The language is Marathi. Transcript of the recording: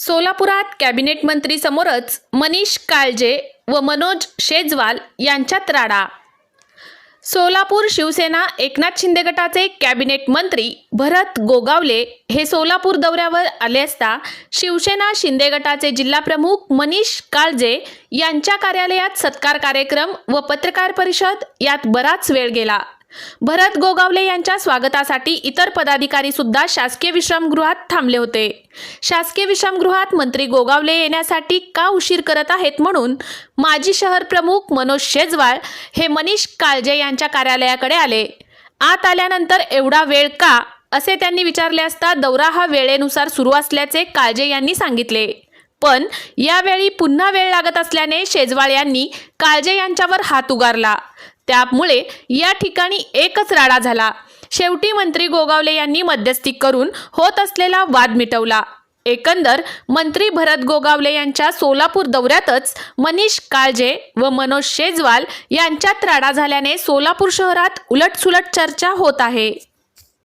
सोलापुरात कॅबिनेट मंत्री समोरच मनीष काळजे व मनोज शेजवाल यांच्यात राडा. सोलापूर शिवसेना एकनाथ शिंदे गटाचे कॅबिनेट मंत्री भरत गोगावले हे सोलापूर दौऱ्यावर आले असता शिवसेना शिंदे गटाचे जिल्हाप्रमुख मनीष काळजे यांच्या कार्यालयात सत्कार कार्यक्रम व पत्रकार परिषद यात बराच वेळ गेला. भरत गोगावले यांच्या स्वागतासाठी इतर पदाधिकारी सुद्धा शासकीय विश्रामगृहात थांबले होते. शासकीय विश्रामगृहात मंत्री गोगावले येण्यासाठी का उशीर करत आहेत म्हणून माजी शहर प्रमुख मनोज शेजवाळ हे मनीष काळजे यांच्या कार्यालयाकडे आले. आत आल्यानंतर एवढा वेळ का? असे त्यांनी विचारले असता दौरा हा वेळेनुसार सुरू असल्याचे काळजे यांनी सांगितले. पण यावेळी पुन्हा वेळ लागत असल्याने शेजवाळ यांनी काळजे यांच्यावर हात उगारला. त्यामुळे या ठिकाणी एकच राडा झाला. शेवटी मंत्री गोगावले यांनी मध्यस्थी करून होत असलेला वाद मिटवला. एकंदर मंत्री भरत गोगावले यांच्या सोलापूर दौऱ्यातच मनीष काळजे व मनोज शेजवाल यांच्यात राडा झाल्याने सोलापूर शहरात उलटसुलट चर्चा होत आहे.